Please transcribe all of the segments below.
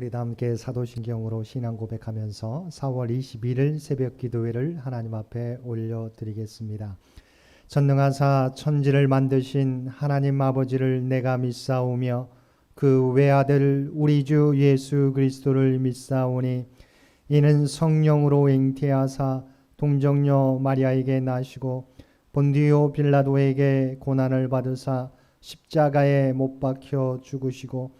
우리 다 함께 사도신경으로 신앙 고백하면서 4월 21일 새벽 기도회를 하나님 앞에 올려 드리겠습니다. 전능하사 천지를 만드신 하나님 아버지를 내가 믿사오며 그 외아들 우리 주 예수 그리스도를 믿사오니 이는 성령으로 잉태하사 동정녀 마리아에게 나시고 본디오 빌라도에게 고난을 받으사 십자가에 못 박혀 죽으시고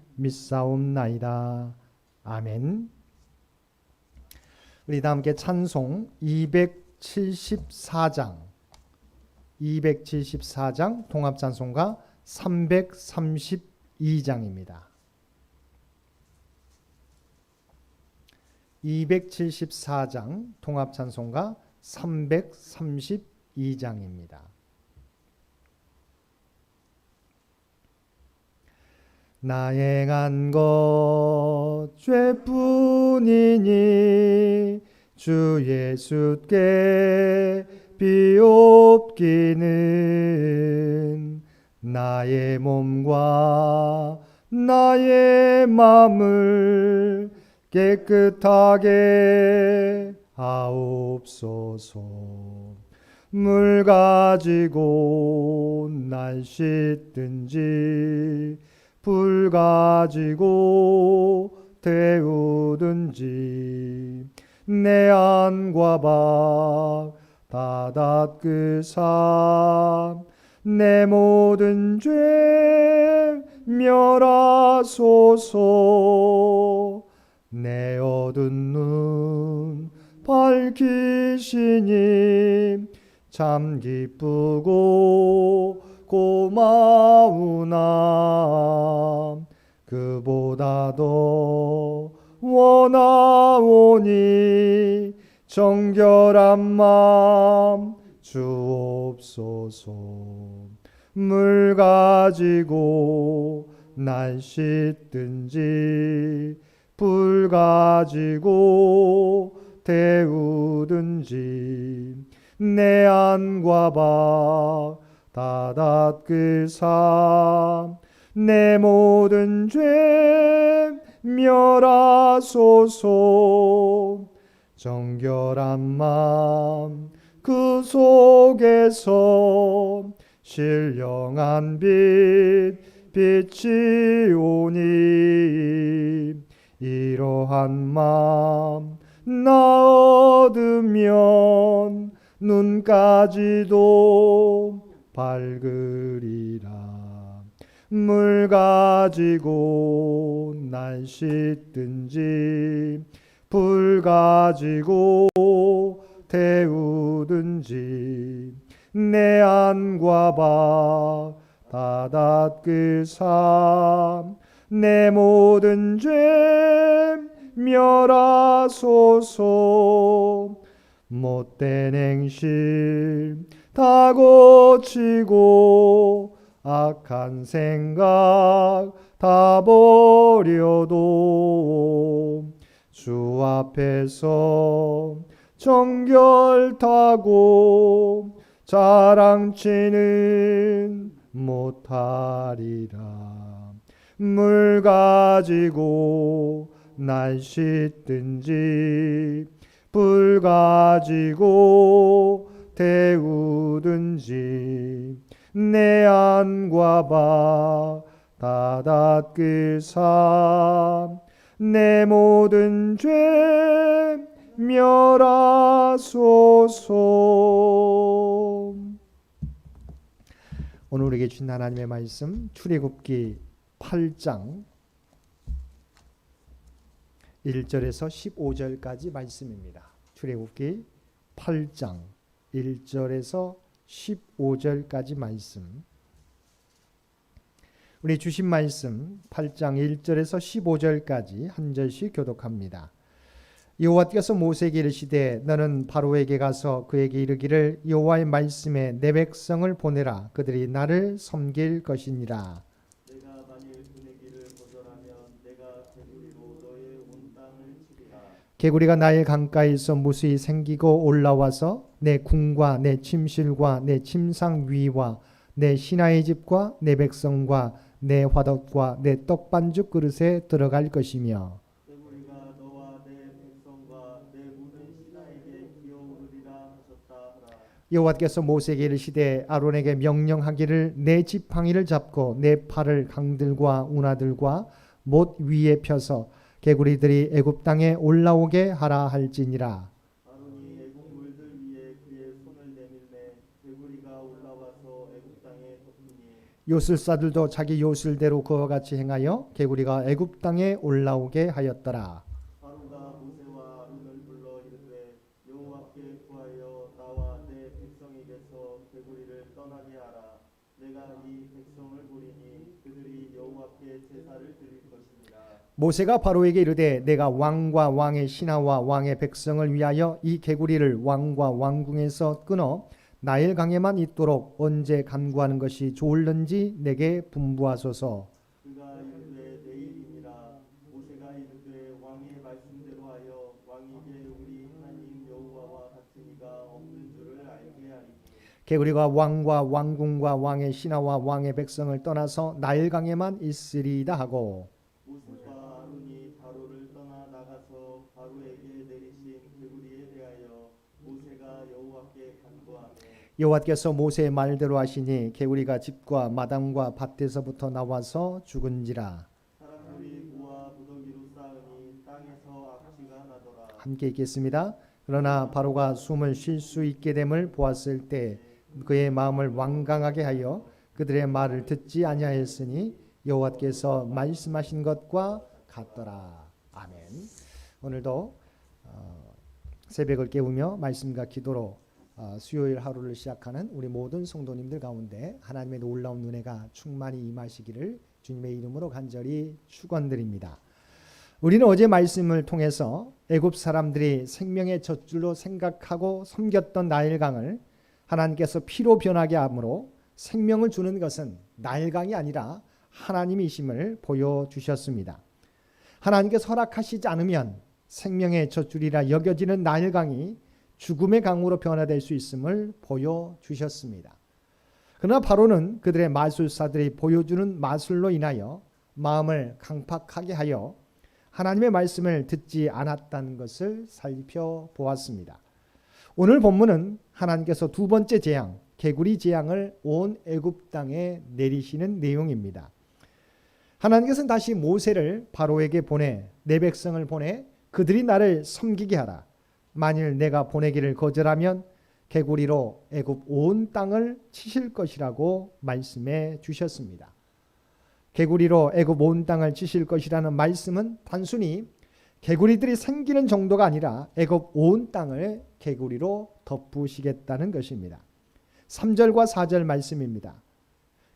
믿사옵나이다. 아멘. 우리 다 함께 찬송 274장 274장 통합 찬송가 332장입니다. 274장 통합 찬송가 332장입니다. 나 행한 것 죄뿐이니 주 예수께 비옵기는 나의 몸과 나의 마음을 깨끗하게 하옵소서. 물 가지고 날 씻든지 불 가지고 태우든지. 내 안과 박 다닫그사. 내 모든 죄 멸하소서. 내 어두운 눈 밝히시니 참 기쁘고 고마우나 그보다 더 원하오니 정결한 마음 주옵소서. 물 가지고 날 씻든지 불 가지고 태우든지 내 안과 박 다닫그사 내 모든 죄 멸하소서. 정결한 마음 그 속에서 신령한 빛 빛이 오니. 이러한 마음 나 얻으면 눈까지도 밝으리라. 물 가지고 날 씻든지 불 가지고 태우든지 내 안과 박 다닫그사 내 모든 죄 멸하소서. 못된 행실 다 고치고 악한 생각 다 버려도 주 앞에서 정결타고 자랑치는 못하리라. 물 가지고 날 씻든지 불 가지고 태우든지 내 안과 박 다닫그사 내 모든 죄 멸하소서 오늘 우리에게 주신 하나님의 말씀 출애굽기 8장 1절에서 15절까지 말씀입니다. 출애굽기 8장 1절에서 15절까지 말씀. 우리 주신 말씀 8장 1절에서 15절까지 한 절씩 교독합니다. 여호와께서 모세에게 이르시되 너는 바로에게 가서 그에게 이르기를 여호와의 말씀에 내 백성을 보내라 그들이 나를 섬길 것이니라. 개구리가 나일 강가에서 무수히 생기고 올라와서 내 궁과 내 침실과 내 침상 위와 내 신하의 집과 내 백성과 내 화덕과 내 떡반죽 그릇에 들어갈 것이며. 여호와께서 모세에게 이르시되 아론에게 명령하기를 내 지팡이를 잡고 내 팔을 강들과 운하들과 못 위에 펴서 개구리들이 애굽 땅에 올라오게 하라 할지니라 아론이 애국 물들 위에 그의 손을 내밀매 개구리가 올라와서 애국 땅에 덮으니 요술사들도 자기 요술대로 그와 같이 행하여 개구리가 애굽 땅에 올라오게 하였더라 바로가 모세와 아론을 불러 이르되 여호와께 구하여 나와 내 백성에게서 개구리를 떠나게 하라. 내가 이 백성을 보리니 그들이 여호와께 제사를 드릴 것이니라. 모세가 바로에게 이르되 내가 왕과 왕의 신하와 왕의 백성을 위하여 이 개구리를 왕과 왕궁에서 끊어 나일 강에만 있도록 언제 간구하는 것이 좋을는지 내게 분부하소서. 개구리가 왕과 왕궁과 왕의 신하와 왕의 백성을 떠나서 나일 강에만 있으리이다 하고 모세와 아론이 바로를 떠나 나가서 바로에게 내리신 개구리에 대하여 모세가 여호와께 간구하며 여호와께서 모세의 말대로 하시니 개구리가 집과 마당과 밭에서부터 나와서 죽은지라 함께 읽겠습니다. 그러나 바로가 숨을 쉴 수 있게 됨을 보았을 때 그의 마음을 완강하게 하여 그들의 말을 듣지 아니하였으니 여호와께서 말씀하신 것과 같더라. 아멘. 오늘도 어, 새벽을 깨우며 말씀과 기도로 어, 수요일 하루를 시작하는 우리 모든 성도님들 가운데 하나님의 놀라운 은혜가 충만히 임하시기를 주님의 이름으로 간절히 축원드립니다. 우리는 어제 말씀을 통해서 애굽 사람들이 생명의 젖줄로 생각하고 섬겼던 나일강을 하나님께서 피로 변하게 함으로 생명을 주는 것은 나일강이 아니라 하나님이심을 보여주셨습니다. 하나님께서 허락하시지 않으면 생명의 젖줄이라 여겨지는 나일강이 죽음의 강으로 변화될 수 있음을 보여주셨습니다. 그러나 바로는 그들의 마술사들이 보여주는 마술로 인하여 마음을 강팍하게 하여 하나님의 말씀을 듣지 않았다는 것을 살펴보았습니다. 오늘 본문은 하나님께서 두 번째 재앙, 개구리 재앙을 온 애굽 땅에 내리시는 내용입니다. 하나님께서는 다시 모세를 바로에게 보내 내 백성을 보내 그들이 나를 섬기게 하라. 만일 내가 보내기를 거절하면 개구리로 애굽 온 땅을 치실 것이라고 말씀해 주셨습니다. 개구리로 애굽 온 땅을 치실 것이라는 말씀은 단순히 개구리들이 생기는 정도가 아니라 애굽 온 땅을 개구리로 덮으시겠다는 것입니다. 3절과 4절 말씀입니다.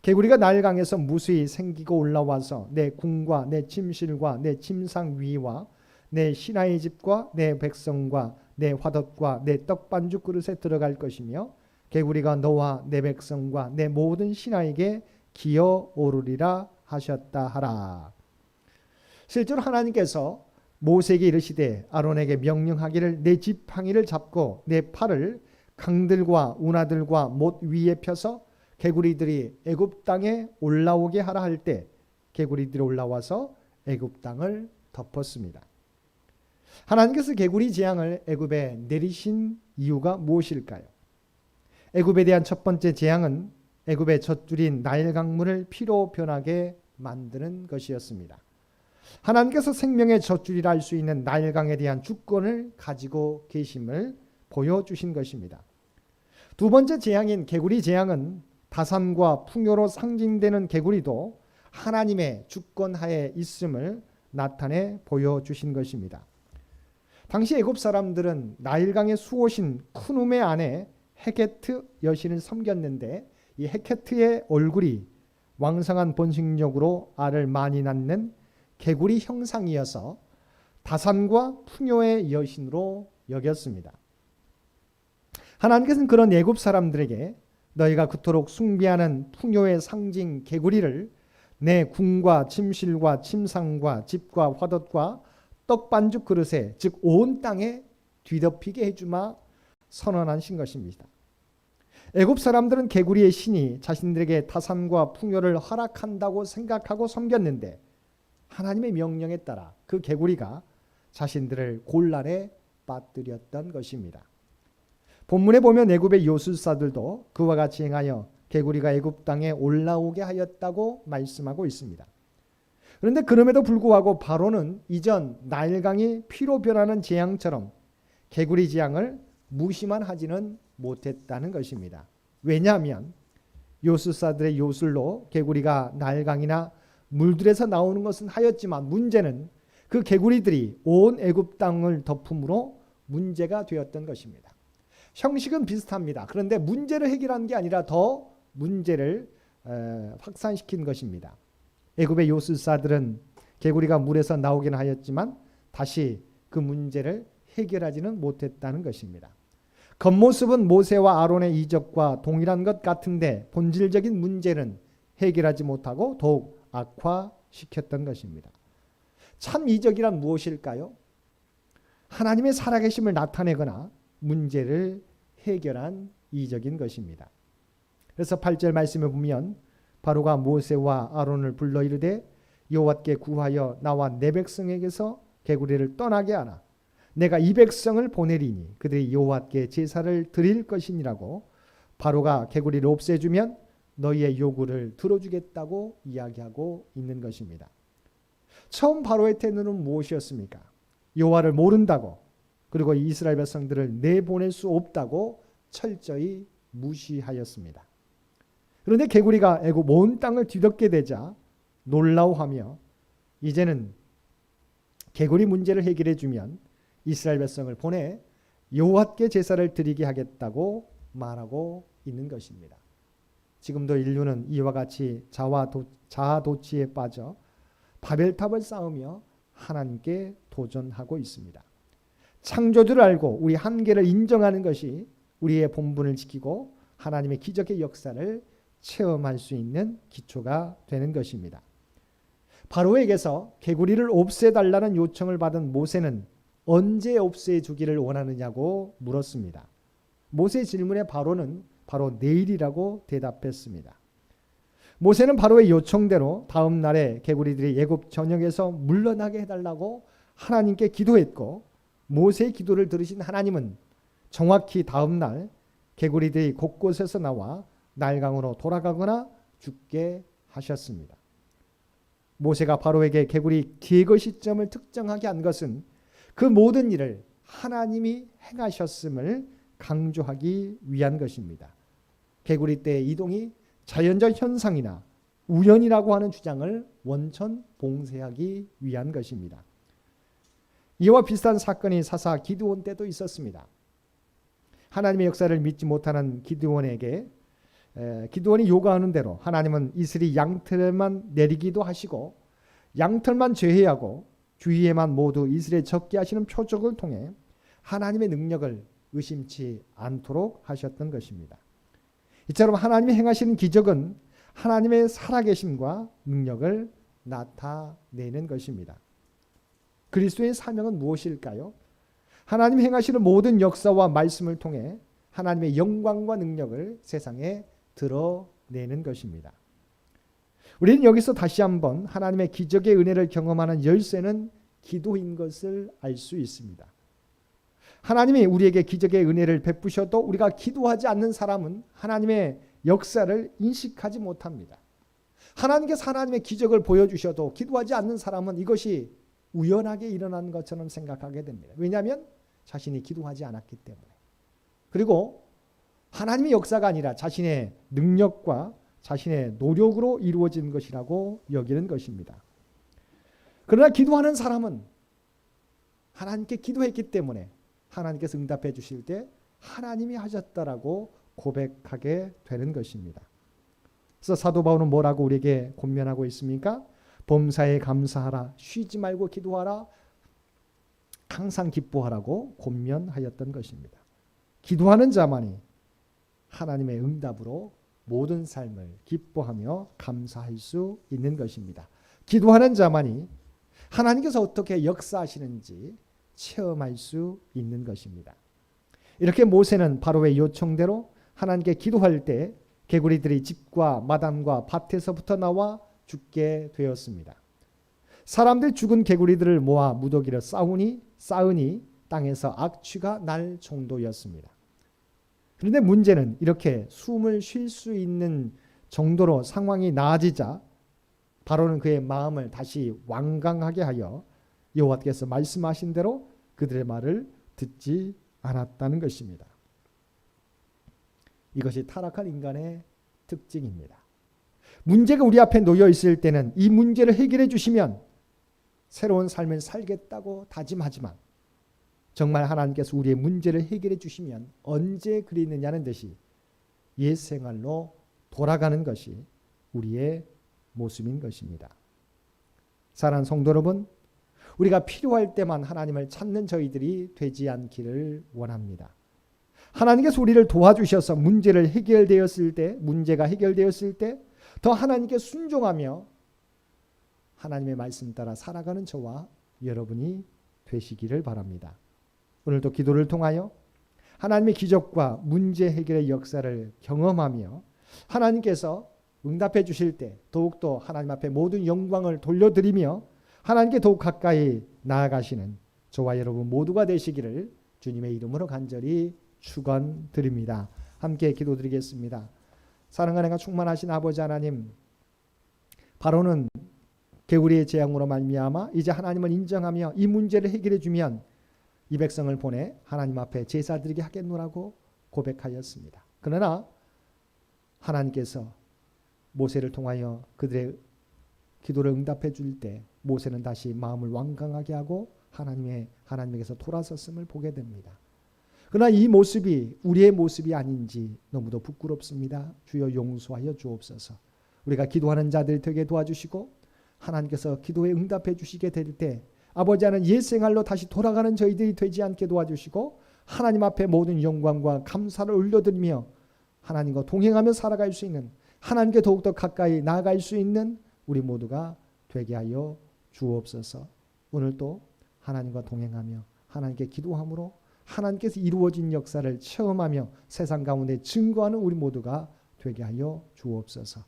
개구리가 나일강에서 무수히 생기고 올라와서 내 궁과 내 침실과 내 침상 위와 내 신하의 집과 내 백성과 내 화덕과 내 떡반죽 그릇에 들어갈 것이며 개구리가 너와 내 백성과 내 모든 신하에게 기어 오르리라 하셨다 하라. 실제로 하나님께서 모세에게 이르시되 아론에게 명령하기를 내 지팡이를 잡고 내 팔을 강들과 운하들과 못 위에 펴서 개구리들이 애굽 땅에 올라오게 하라 할 때 개구리들이 올라와서 애굽 땅을 덮었습니다. 하나님께서 개구리 재앙을 애굽에 내리신 이유가 무엇일까요? 애굽에 대한 첫 번째 재앙은 애굽의 젖줄인 나일 강물을 피로 변하게 만드는 것이었습니다. 하나님께서 생명의 젖줄이라 할 수 있는 나일강에 대한 주권을 가지고 계심을 보여주신 것입니다. 두 번째 재앙인 개구리 재앙은 다산과 풍요로 상징되는 개구리도 하나님의 주권 하에 있음을 나타내 보여주신 것입니다. 당시 애굽 사람들은 나일강의 수호신 쿠눔의 아내 헤게트 여신을 섬겼는데 이 헤케트의 얼굴이 왕성한 번식력으로 알을 많이 낳는 개구리 형상이어서 다산과 풍요의 여신으로 여겼습니다. 하나님께서는 그런 애굽 사람들에게 너희가 그토록 숭배하는 풍요의 상징 개구리를 내 궁과 침실과 침상과 집과 화덕과 떡 반죽 그릇에 즉 온 땅에 뒤덮이게 해주마 선언하신 것입니다. 애굽 사람들은 개구리의 신이 자신들에게 타산과 풍요를 허락한다고 생각하고 섬겼는데 하나님의 명령에 따라 그 개구리가 자신들을 곤란에 빠뜨렸던 것입니다. 본문에 보면 애굽의 요술사들도 그와 같이 행하여 개구리가 애굽 땅에 올라오게 하였다고 말씀하고 있습니다. 그런데 그럼에도 불구하고 바로는 이전 나일강이 피로 변하는 재앙처럼 개구리 재앙을 무시만 하지는 못했다는 것입니다. 왜냐하면 요술사들의 요술로 개구리가 나일강이나 물들에서 나오는 것은 하였지만 문제는 그 개구리들이 온 애굽 땅을 덮음으로 문제가 되었던 것입니다. 형식은 비슷합니다. 그런데 문제를 해결한 게 아니라 더 문제를 에, 확산시킨 것입니다. 애굽의 요술사들은 개구리가 물에서 나오긴 하였지만 다시 그 문제를 해결하지는 못했다는 것입니다. 겉모습은 모세와 아론의 이적과 동일한 것 같은데 본질적인 문제는 해결하지 못하고 더욱 악화시켰던 것입니다. 참 이적이란 무엇일까요? 하나님의 살아계심을 나타내거나 문제를 해결한 이적인 것입니다. 그래서 8절 말씀에 보면 바로가 모세와 아론을 불러 이르되 여호와께 구하여 나와 내 백성에게서 개구리를 떠나게 하라. 내가 이 백성을 보내리니 그들이 여호와께 제사를 드릴 것이니라고 바로가 개구리를 없애주면 너희의 요구를 들어주겠다고 이야기하고 있는 것입니다. 처음 바로의 태도는 무엇이었습니까? 여호와를 모른다고 그리고 이스라엘 백성들을 내보낼 수 없다고 철저히 무시하였습니다. 그런데 개구리가 애굽 온 땅을 뒤덮게 되자 놀라워하며 이제는 개구리 문제를 해결해 주면 이스라엘 백성을 보내 여호와께 제사를 드리게 하겠다고 말하고 있는 것입니다. 지금도 인류는 이와 같이 자와 도, 자아 도취에 빠져 바벨탑을 쌓으며 하나님께 도전하고 있습니다. 창조주를 알고 우리 한계를 인정하는 것이 우리의 본분을 지키고 하나님의 기적의 역사를 체험할 수 있는 기초가 되는 것입니다. 바로에게서 개구리를 없애달라는 요청을 받은 모세는 언제 없애주기를 원하느냐고 물었습니다. 모세의 질문에 바로는 바로 내일이라고 대답했습니다. 모세는 바로의 요청대로 다음 날에 개구리들이 예굽 전역에서 물러나게 해달라고 하나님께 기도했고 모세의 기도를 들으신 하나님은 정확히 다음 날 개구리들이 곳곳에서 나와 날강으로 돌아가거나 죽게 하셨습니다. 모세가 바로에게 개구리 기거 시점을 특정하게 한 것은 그 모든 일을 하나님이 행하셨음을 강조하기 위한 것입니다. 개구리 때의 이동이 자연적 현상이나 우연이라고 하는 주장을 원천 봉쇄하기 위한 것입니다. 이와 비슷한 사건이 사사 기드온 때도 있었습니다. 하나님의 역사를 믿지 못하는 기드온에게 기드온이 요구하는 대로 하나님은 이슬이 양털만 내리기도 하시고 양털만 제외하고 주위에만 모두 이슬에 적게 하시는 표적을 통해 하나님의 능력을 의심치 않도록 하셨던 것입니다. 이처럼 하나님이 행하시는 기적은 하나님의 살아계심과 능력을 나타내는 것입니다. 그리스도의 사명은 무엇일까요? 하나님 행하시는 모든 역사와 말씀을 통해 하나님의 영광과 능력을 세상에 드러내는 것입니다. 우리는 여기서 다시 한번 하나님의 기적의 은혜를 경험하는 열쇠는 기도인 것을 알 수 있습니다. 하나님이 우리에게 기적의 은혜를 베푸셔도 우리가 기도하지 않는 사람은 하나님의 역사를 인식하지 못합니다. 하나님께서 하나님의 기적을 보여주셔도 기도하지 않는 사람은 이것이 우연하게 일어난 것처럼 생각하게 됩니다. 왜냐하면 자신이 기도하지 않았기 때문에. 그리고 하나님의 역사가 아니라 자신의 능력과 자신의 노력으로 이루어진 것이라고 여기는 것입니다. 그러나 기도하는 사람은 하나님께 기도했기 때문에 하나님께서 응답해 주실 때 하나님이 하셨다라고 고백하게 되는 것입니다. 그래서 사도 바울은 뭐라고 우리에게 권면하고 있습니까? 범사에 감사하라. 쉬지 말고 기도하라. 항상 기뻐하라고 권면하였던 것입니다. 기도하는 자만이 하나님의 응답으로 모든 삶을 기뻐하며 감사할 수 있는 것입니다. 기도하는 자만이 하나님께서 어떻게 역사하시는지 체험할 수 있는 것입니다. 이렇게 모세는 바로의 요청대로 하나님께 기도할 때 개구리들이 집과 마당과 밭에서부터 나와 죽게 되었습니다. 사람들 죽은 개구리들을 모아 무더기로 싸우니 쌓으니 땅에서 악취가 날 정도였습니다. 그런데 문제는 이렇게 숨을 쉴 수 있는 정도로 상황이 나아지자 바로는 그의 마음을 다시 완강하게 하여 여호와께서 말씀하신 대로 그들의 말을 듣지 않았다는 것입니다. 이것이 타락한 인간의 특징입니다. 문제가 우리 앞에 놓여 있을 때는 이 문제를 해결해 주시면 새로운 삶을 살겠다고 다짐하지만 정말 하나님께서 우리의 문제를 해결해 주시면 언제 그리느냐는 듯이 옛 생활로 돌아가는 것이 우리의 모습인 것입니다. 사랑하는 성도 여러분, 우리가 필요할 때만 하나님을 찾는 저희들이 되지 않기를 원합니다. 하나님께서 우리를 도와주셔서 문제를 해결되었을 때, 문제가 해결되었을 때, 더 하나님께 순종하며 하나님의 말씀 따라 살아가는 저와 여러분이 되시기를 바랍니다. 오늘도 기도를 통하여 하나님의 기적과 문제 해결의 역사를 경험하며 하나님께서 응답해 주실 때 더욱더 하나님 앞에 모든 영광을 돌려드리며 하나님께 더욱 가까이 나아가시는 저와 여러분 모두가 되시기를 주님의 이름으로 간절히 축원드립니다. 함께 기도드리겠습니다. 사랑과 내가 충만하신 아버지 하나님 바로는 개구리의 재앙으로 말미암아 이제 하나님을 인정하며 이 문제를 해결해 주면 이 백성을 보내 하나님 앞에 제사 드리게 하겠노라고 고백하였습니다. 그러나 하나님께서 모세를 통하여 그들의 기도를 응답해 줄 때 모세는 다시 마음을 완강하게 하고 하나님의 하나님에게서 돌아섰음을 보게 됩니다. 그러나 이 모습이 우리의 모습이 아닌지 너무도 부끄럽습니다. 주여 용서하여 주옵소서. 우리가 기도하는 자들 되게 도와주시고 하나님께서 기도에 응답해 주시게 될 때 아버지 하는 옛 생활로 다시 돌아가는 저희들이 되지 않게 도와주시고 하나님 앞에 모든 영광과 감사를 올려드리며 하나님과 동행하며 살아갈 수 있는 하나님께 더욱더 가까이 나아갈 수 있는 우리 모두가 되게 하여 주옵소서. 오늘도 하나님과 동행하며 하나님께 기도함으로 하나님께서 이루어진 역사를 체험하며 세상 가운데 증거하는 우리 모두가 되게 하여 주옵소서.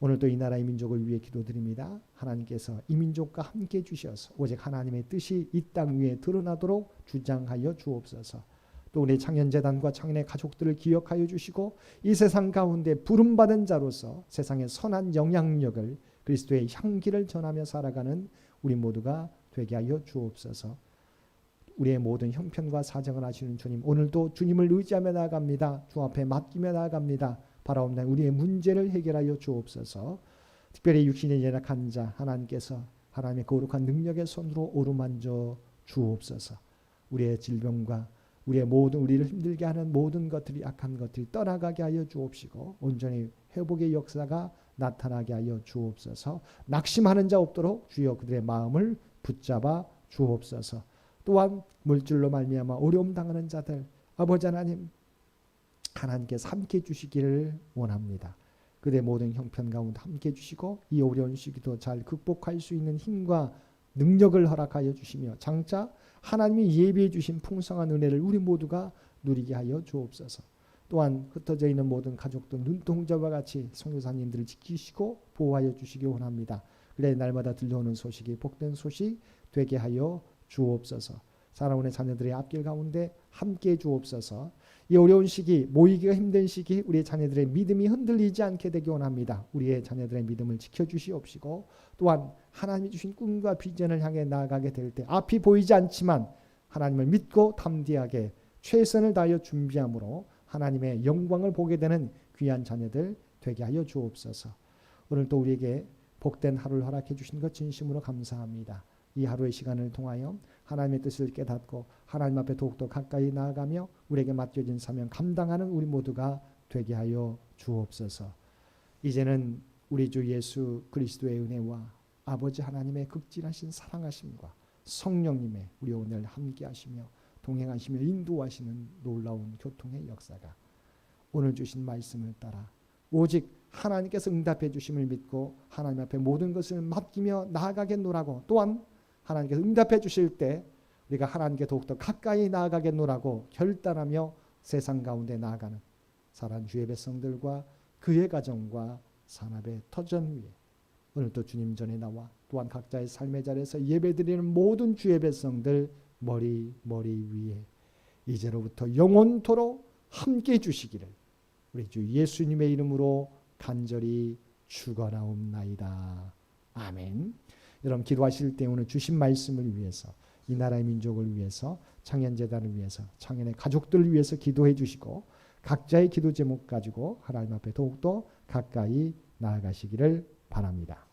오늘도 이 나라의 민족을 위해 기도드립니다. 하나님께서 이 민족과 함께 주셔서 오직 하나님의 뜻이 이 땅 위에 드러나도록 주장하여 주옵소서. 또 우리 창현재단과 창현의 가족들을 기억하여 주시고 이 세상 가운데 부름받은 자로서 세상의 선한 영향력을 그리스도의 향기를 전하며 살아가는 우리 모두가 되게 하여 주옵소서. 우리의 모든 형편과 사정을 아시는 주님 오늘도 주님을 의지하며 나아갑니다. 주 앞에 맡기며 나아갑니다. 바라옵나 우리의 문제를 해결하여 주옵소서. 특별히 육신에 연약한 자 하나님께서 하나님의 거룩한 능력의 손으로 오르만져 주옵소서. 우리의 질병과 우리의 모든 우리를 힘들게 하는 모든 것들이 악한 것들이 떠나가게 하여 주옵시고 온전히 회복의 역사가 나타나게 하여 주옵소서. 낙심하는 자 없도록 주여 그들의 마음을 붙잡아 주옵소서. 또한 물질로 말미암아 어려움 당하는 자들 아버지 하나님 하나님께서 함께 주시기를 원합니다. 그들의 모든 형편 가운데 함께 주시고 이 어려운 시기도 잘 극복할 수 있는 힘과 능력을 허락하여 주시며 장차 하나님이 예비해 주신 풍성한 은혜를 우리 모두가 누리게 하여 주옵소서. 또한 흩어져 있는 모든 가족들 눈동자와 같이 성교사님들을 지키시고 보호하여 주시기 원합니다. 그래 날마다 들려오는 소식이 복된 소식 되게 하여 주옵소서. 살아오는 자녀들의 앞길 가운데 함께 주옵소서. 이 어려운 시기, 모이기가 힘든 시기, 우리의 자녀들의 믿음이 흔들리지 않게 되기 원합니다. 우리의 자녀들의 믿음을 지켜주시옵시고, 또한 하나님이 주신 꿈과 비전을 향해 나아가게 될 때 앞이 보이지 않지만 하나님을 믿고 담대하게 최선을 다하여 준비함으로 하나님의 영광을 보게 되는 귀한 자녀들 되게 하여 주옵소서. 오늘 또 우리에게 복된 하루를 허락해 주신 것 진심으로 감사합니다. 이 하루의 시간을 통하여 하나님의 뜻을 깨닫고 하나님 앞에 더욱더 가까이 나아가며 우리에게 맡겨진 사명 감당하는 우리 모두가 되게 하여 주옵소서. 이제는 우리 주 예수 그리스도의 은혜와 아버지 하나님의 극진하신 사랑하심과 성령님의 우리 오늘 함께 하시며 동행하시며 인도하시는 놀라운 교통의 역사가 오늘 주신 말씀을 따라 오직 하나님께서 응답해 주심을 믿고 하나님 앞에 모든 것을 맡기며 나아가겠노라고 또한 하나님께서 응답해 주실 때 우리가 하나님께 더욱더 가까이 나아가겠노라고 결단하며 세상 가운데 나아가는 사랑 주의 백성들과 그의 가정과 산업의 터전 위에 오늘도 주님 전에 나와 또한 각자의 삶의 자리에서 예배드리는 모든 주의 백성들 머리 머리 위에 이제로부터 영원토록 함께 해 주시기를 우리 주 예수님의 이름으로 간절히 축원하옵나이다. 아멘. 여러분 기도하실 때 오늘 주신 말씀을 위해서 이 나라의 민족을 위해서 창현 재단을 위해서 창현의 가족들을 위해서 기도해 주시고 각자의 기도 제목 가지고 하나님 앞에 더욱더 가까이 나아가시기를 바랍니다.